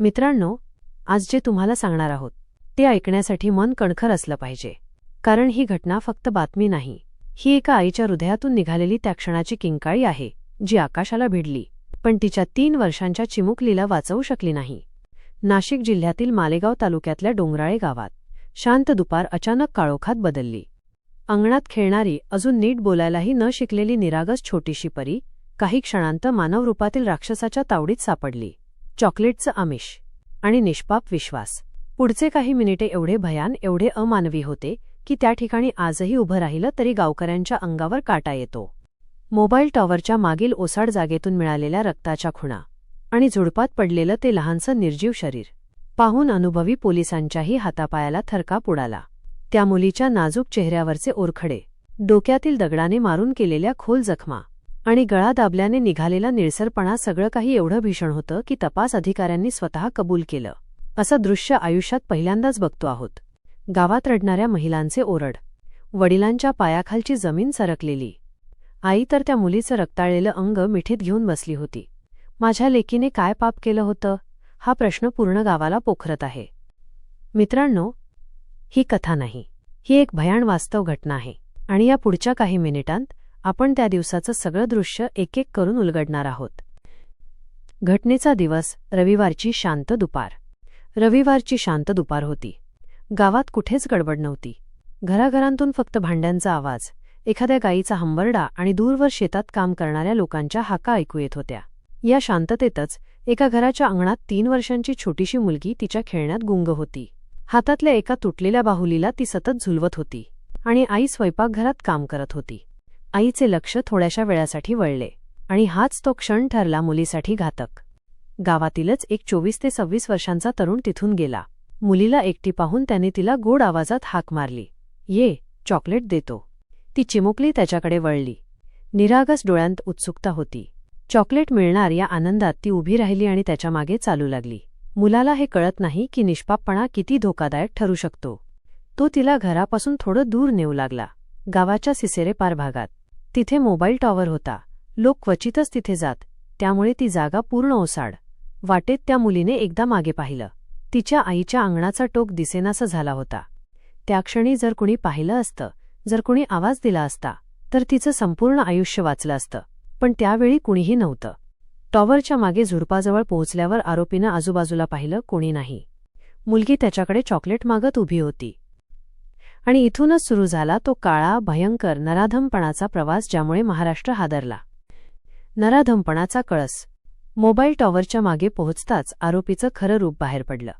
मित्रांनो आज जे तुम्हाला सांगणार आहोत ते ऐकण्यासाठी मन कणखर असलं पाहिजे. कारण ही घटना फक्त बातमी नाही ही एका आईच्या हृदयातून निघालेली त्या क्षणाची किंकाळी आहे जी आकाशाला भिडली. पण तिच्या तीन वर्षांच्या चिमुकलीला वाचवू शकली नाही. नाशिक जिल्ह्यातील मालेगाव तालुक्यातल्या डोंगराळे गावात शांत दुपार अचानक काळोखात बदलली. अंगणात खेळणारी अजून नीट बोलायलाही न शिकलेली निरागस छोटीशी परी काही क्षणांत मानवरूपातील राक्षसाच्या तावडीत सापडली. चॉकलेटचं आमिष आणि निष्पाप विश्वास. पुढचे काही मिनिटे एवढे भयान एवढे अमानवी होते की त्या ठिकाणी आजही उभं राहिलं तरी गावकऱ्यांच्या अंगावर काटा येतो. मोबाईल टॉवरच्या मागील ओसाड जागेतून मिळालेल्या रक्ताच्या खुणा आणि झुडपात पडलेलं ते लहानसं निर्जीव शरीर. पाहून अनुभवी पोलिसांच्याही हातापायाला थरकाप उडाला. त्या मुलीच्या नाजूक चेहऱ्यावरचे ओरखडे डोक्यातील दगडाने मारून केलेल्या खोल जखमा आणि गळा दाबल्याने निघालेला निळसरपणा सगळं काही एवढं भीषण होतं की तपास अधिकाऱ्यांनी स्वतः कबूल केलं. असं दृश्य आयुष्यात पहिल्यांदाच बघतो आहोत. गावात रडणाऱ्या महिलांचे ओरड. वडिलांच्या पायाखालची जमीन सरकलेली. आई तर त्या मुलीचं रक्ताळलेलं अंग मिठीत घेऊन बसली होती. माझ्या लेकीने काय पाप केलं होतं? हा प्रश्न पूर्ण गावाला पोखरत आहे. मित्रांनो ही कथा नाही. ही एक भयाण वास्तव घटना आहे. आणि या पुढच्या काही मिनिटांत आपण त्या दिवसाचं सगळं दृश्य एक एक करून उलगडणार आहोत. घटनेचा दिवस रविवारची शांत दुपार. रविवारची शांत दुपार होती. गावात कुठेच गडबड नव्हती. घराघरांतून फक्त भांड्यांचा आवाज एखाद्या गायीचा हंबरडा आणि दूरवर शेतात काम करणाऱ्या लोकांच्या हाका ऐकू येत होत्या. या शांततेतच एका घराच्या अंगणात तीन वर्षांची छोटीशी मुलगी तिच्या खेळण्यात गुंग होती. हातातल्या एका तुटलेल्या बाहुलीला ती सतत झुलवत होती आणि आई स्वयंपाकघरात काम करत होती. आईचे लक्ष थोड्याशा वेळासाठी वळले आणि हाच तो क्षण ठरला मुलीसाठी घातक. गावातीलच एक चोवीस ते सव्वीस वर्षांचा तरुण तिथून गेला. मुलीला एकटी पाहून त्याने तिला गोड आवाजात हाक मारली. ये चॉकलेट देतो ती. चिमुकली त्याच्याकडे वळली. निरागस डोळ्यांत उत्सुकता होती. चॉकलेट मिळणार या आनंदात ती उभी राहिली आणि त्याच्यामागे चालू लागली. मुलाला हे कळत नाही की निष्पापपणा किती धोकादायक ठरू शकतो. तो तिला घरापासून थोडं दूर नेऊ लागला. गावाच्या सिसेरे पार भागात. तिथे मोबाईल टॉवर होता. लोक क्वचितच तिथे जात त्यामुळे ती जागा पूर्ण ओसाड. वाटेत त्या मुलीने एकदा मागे पाहिलं. तिच्या आईच्या अंगणाचा टोक दिसेनासा झाला होता. त्या क्षणी जर कुणी पाहिलं असतं जर कुणी आवाज दिला असता तर तिचं संपूर्ण आयुष्य वाचलं असतं. पण त्यावेळी कुणीही नव्हतं. टॉवरच्या मागे झुडपाजवळ पोहोचल्यावर आरोपीनं आजूबाजूला पाहिलं कोणी नाही. मुलगी त्याच्याकडे चॉकलेट मागत उभी होती. आणि इथूनच सुरू झाला तो काळा भयंकर नराधमपणाचा प्रवास ज्यामुळे महाराष्ट्र हादरला. नराधमपणाचा कळस. मोबाईल टॉवरच्या मागे पोहोचताच आरोपीचं खरं रूप बाहेर पडलं.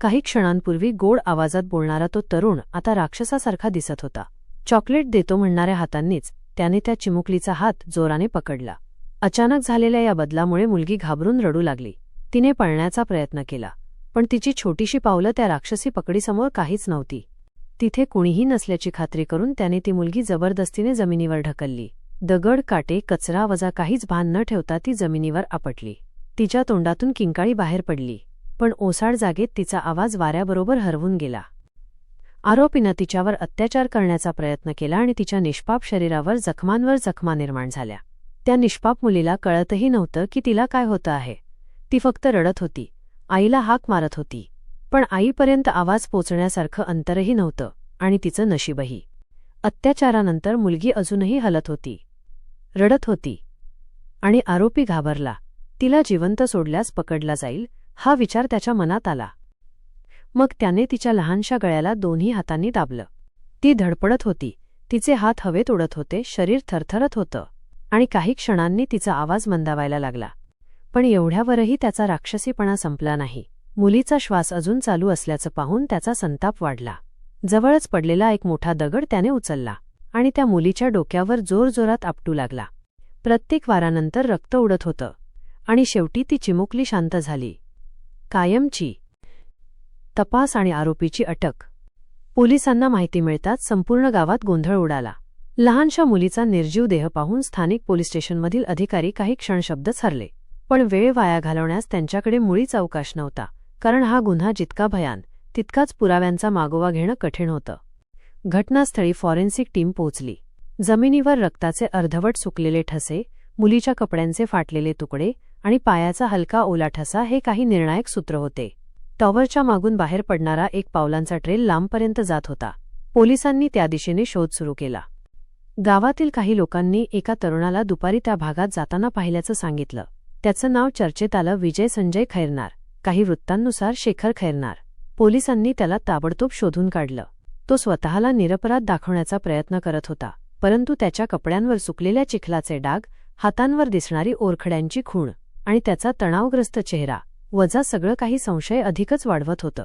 काही क्षणांपूर्वी गोड आवाजात बोलणारा तो तरुण आता राक्षसासारखा दिसत होता. चॉकलेट देतो म्हणणाऱ्या हातांनीच त्याने त्या चिमुकलीचा हात जोराने पकडला. अचानक झालेल्या या बदलामुळे मुलगी घाबरून रडू लागली. तिने पळण्याचा प्रयत्न केला पण तिची छोटीशी पावलं त्या राक्षसी पकडीसमोर काहीच नव्हती. तिथे कुणीही नसल्याची खात्री करून त्याने ती मुलगी जबरदस्तीने जमिनीवर ढकलली. दगड काटे कचरा वजा काहीच भान न ठेवता ती जमिनीवर आपटली. तिच्या तोंडातून किंकाळी बाहेर पडली. पण ओसाड जागेत तिचा आवाज वाऱ्याबरोबर हरवून गेला. आरोपीनं तिच्यावर अत्याचार करण्याचा प्रयत्न केला आणि तिच्या निष्पाप शरीरावर जखमांवर जखमा निर्माण झाल्या. त्या निष्पाप मुलीला कळतही नव्हतं की तिला काय होतं आहे. ती फक्त रडत होती. आईला हाक मारत होती. पण आईपर्यंत आवाज पोचण्यासारखं अंतरही नव्हतं आणि तिचं नशीबही. अत्याचारानंतर मुलगी अजूनही हलत होती. रडत होती. आणि आरोपी घाबरला. तिला जिवंत सोडल्यास पकडला जाईल हा विचार त्याच्या मनात आला. मग त्याने तिच्या लहानशा गळ्याला दोन्ही हातांनी दाबलं. ती धडपडत होती. तिचे हात हवेत उडत होते शरीर थरथरत होतं. आणि काही क्षणांनी तिचा आवाज मंदावायला लागला. पण एवढ्यावरही त्याचा राक्षसीपणा संपला नाही. मुलीचा श्वास अजून चालू असल्याचं पाहून त्याचा संताप वाढला. जवळच पडलेला एक मोठा दगड त्याने उचलला आणि त्या मुलीच्या डोक्यावर जोरजोरात आपटू लागला. प्रत्येक वारानंतर रक्त उडत होतं आणि शेवटी ती चिमुकली शांत झाली. कायमची तपास आणि आरोपीची अटक. पोलिसांना माहिती मिळताच संपूर्ण गावात गोंधळ उडाला. लहानशा मुलीचा निर्जीव देह पाहून स्थानिक पोलीस स्टेशनमधील अधिकारी काही क्षणशब्दच हरले पण वेळ वाया घालवण्यास त्यांच्याकडे मुळीच अवकाश नव्हता. कारण हा गुन्हा जितका भयान तितकाच पुराव्यांचा मागोवा घेणं कठीण होतं. घटनास्थळी फॉरेन्सिक टीम पोहोचली. जमिनीवर रक्ताचे अर्धवट सुकलेले ठसे मुलीच्या कपड्यांचे फाटलेले तुकडे आणि पायाचा हलका ओला ठसा हे काही निर्णायक सूत्र होते. टॉवरच्या मागून बाहेर पडणारा एक पावलांचा ट्रेल लांबपर्यंत जात होता. पोलिसांनी त्या दिशेने शोध सुरू केला. गावातील काही लोकांनी एका तरुणाला दुपारी त्या भागात जाताना पाहिल्याचं सांगितलं. त्याचं नाव चर्चेत आलं विजय संजय खैरनार. काही वृत्तांनुसार शेखर खैरनार. पोलिसांनी त्याला ताबडतोब शोधून काढलं. तो स्वतःला निरपराध दाखवण्याचा प्रयत्न करत होता परंतु त्याच्या कपड्यांवर सुकलेल्या चिखलाचे डाग हातांवर दिसणारी ओरखड्यांची खूण आणि त्याचा तणावग्रस्त चेहरा वजा सगळं काही संशय अधिकच वाढवत होतं.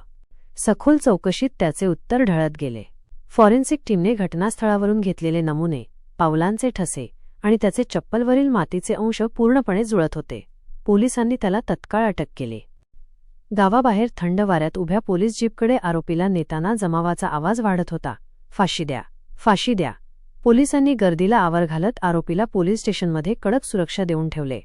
सखोल चौकशीत त्याचे उत्तर ढळत गेले. फॉरेन्सिक टीमने घटनास्थळावरून घेतलेले नमुने पावलांचे ठसे आणि त्याचे चप्पलवरील मातीचे अंश पूर्णपणे जुळत होते. पोलिसांनी त्याला तत्काळ अटक केली. गावाबाहेर थंड वाऱ्यात उभ्या पोलीस जीपकडे आरोपीला नेताना जमावाचा आवाज वाढत होता. फाशी द्या फाशी द्या. पोलिसांनी गर्दीला आवर घालत आरोपीला पोलीस स्टेशनमध्ये कडक सुरक्षा देऊन ठेवले.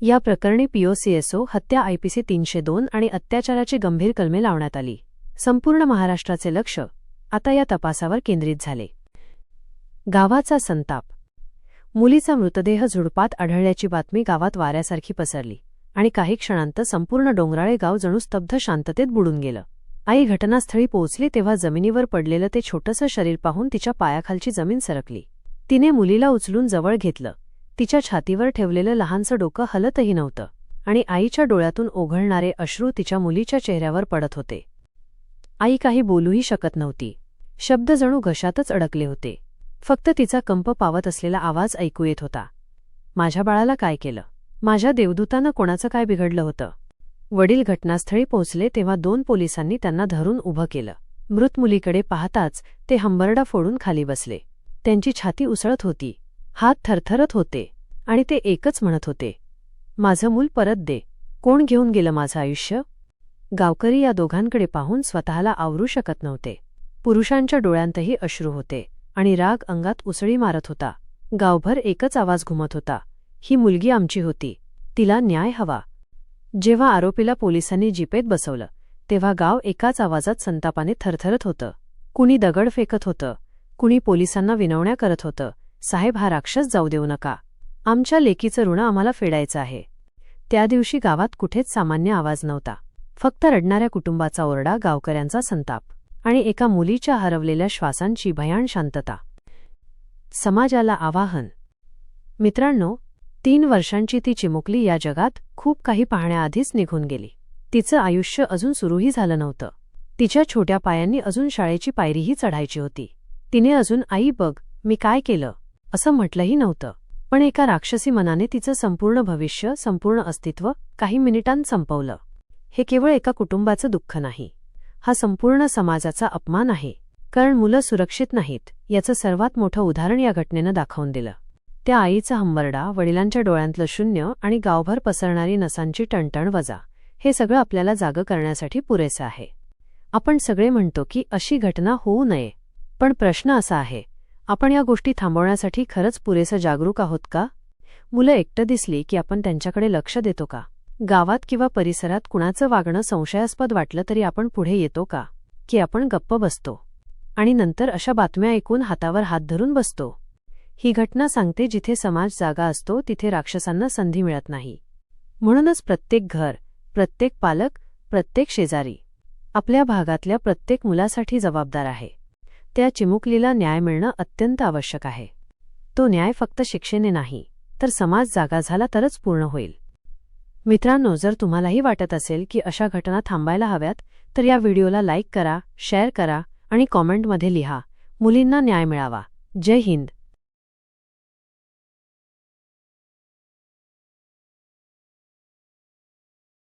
या प्रकरणी पीओसीएसओ हत्या आयपीसी तीनशे दोन आणि अत्याचाराची गंभीर कलमे लावण्यात आली. संपूर्ण महाराष्ट्राचे लक्ष आता या तपासावर केंद्रित झाले. गावाचा संताप. मुलीचा मृतदेह झुडपात आढळल्याची बातमी गावात वाऱ्यासारखी पसरली. आणि काही क्षणांत संपूर्ण डोंगराळे गाव जणू स्तब्ध शांततेत बुडून गेलं. आई घटनास्थळी पोहोचली तेव्हा जमिनीवर पडलेलं ते छोटंसं शरीर पाहून तिच्या पायाखालची जमीन सरकली. तिने मुलीला उचलून जवळ घेतलं. तिच्या छातीवर ठेवलेलं लहानसं डोकं हलतही नव्हतं आणि आईच्या डोळ्यातून ओघळणारे अश्रू तिच्या मुलीच्या चेहऱ्यावर पडत होते. आई काही बोलूही शकत नव्हती. शब्द जणू घशातच अडकले होते. फक्त तिचा कंप पावत असलेला आवाज ऐकू येत होता. माझ्या बाळाला काय केलं? माझ्या देवदूतानं कोणाचं काय बिघडलं होतं? वडील घटनास्थळी पोहोचले तेव्हा दोन पोलिसांनी त्यांना धरून उभं केलं. मृत मुलीकडे पाहताच ते हंबरडा फोडून खाली बसले. त्यांची छाती उसळत होती. हात थरथरत होते. आणि ते एकच म्हणत होते. माझं मूल परत दे. कोण घेऊन गेलं माझं आयुष्य? गावकरी या दोघांकडे पाहून स्वतःला आवरू शकत नव्हते. पुरुषांच्या डोळ्यांतही अश्रू होते आणि राग अंगात उसळी मारत होता. गावभर एकच आवाज घुमत होता. ही मुलगी आमची होती. तिला न्याय हवा. जेव्हा आरोपीला पोलिसांनी जिपेत बसवलं तेव्हा गाव एकाच आवाजात संतापाने थरथरत होतं. कुणी दगड फेकत होतं. कुणी पोलिसांना विनवण्या करत होतं. साहेब हा राक्षस जाऊ देऊ नका. आमच्या लेकीचं ऋण आम्हाला फेडायचं आहे. त्या दिवशी गावात कुठेच सामान्य आवाज नव्हता. फक्त रडणाऱ्या कुटुंबाचा ओरडा गावकऱ्यांचा संताप आणि एका मुलीच्या हरवलेल्या श्वासांची भयाण शांतता. समाजाला आवाहन. मित्रांनो तीन वर्षांची ती चिमुकली या जगात खूप काही पाहण्याआधीच निघून गेली. तिचं आयुष्य अजून सुरूही झालं नव्हतं. तिच्या छोट्या पायांनी अजून शाळेची पायरीही चढायची होती. तिने अजून आई बघ मी काय केलं असं म्हटलंही नव्हतं. पण एका राक्षसी मनाने तिचं संपूर्ण भविष्य संपूर्ण अस्तित्व काही मिनिटांत संपवलं. हे केवळ एका कुटुंबाचं दुःख नाही. हा संपूर्ण समाजाचा अपमान आहे. कारण मुलं सुरक्षित नाहीत याचं सर्वात मोठं उदाहरण या घटनेनं दाखवून दिलं. त्या आईचा हंबरडा वडिलांच्या डोळ्यांतलं शून्य आणि गावभर पसरणारी नसांची टणटण वजा हे सगळं आपल्याला जागं करण्यासाठी पुरेसं आहे. आपण सगळे म्हणतो की अशी घटना होऊ नये पण प्रश्न असा आहे आपण या गोष्टी थांबवण्यासाठी खरंच पुरेसं जागरूक आहोत का? मुलं एकटं दिसली की आपण त्यांच्याकडे लक्ष देतो का? गावात किंवा परिसरात कुणाचं वागणं संशयास्पद वाटलं तरी आपण पुढे येतो का? की आपण गप्प बसतो? आणि नंतर अशा बातम्या ऐकून हातावर हात धरून बसतो? ही घटना सांगते जिथे समाज जागा असतो तिथे राक्षसांना संधी मिळत नाही. म्हणूनच प्रत्येक घर प्रत्येक पालक प्रत्येक शेजारी आपल्या भागातल्या प्रत्येक मुलासाठी जबाबदार आहे. त्या चिमुकलीला न्याय मिळणं अत्यंत आवश्यक आहे. तो न्याय फक्त शिक्षेने नाही तर समाज जागा झाला तरच पूर्ण होईल. मित्रांनो जर तुम्हालाही वाटत असेल की अशा घटना थांबायला हव्यात तर या व्हिडिओला लाईक करा शेअर करा आणि कॉमेंटमध्ये लिहा मुलींना न्याय मिळावा. जय हिंद.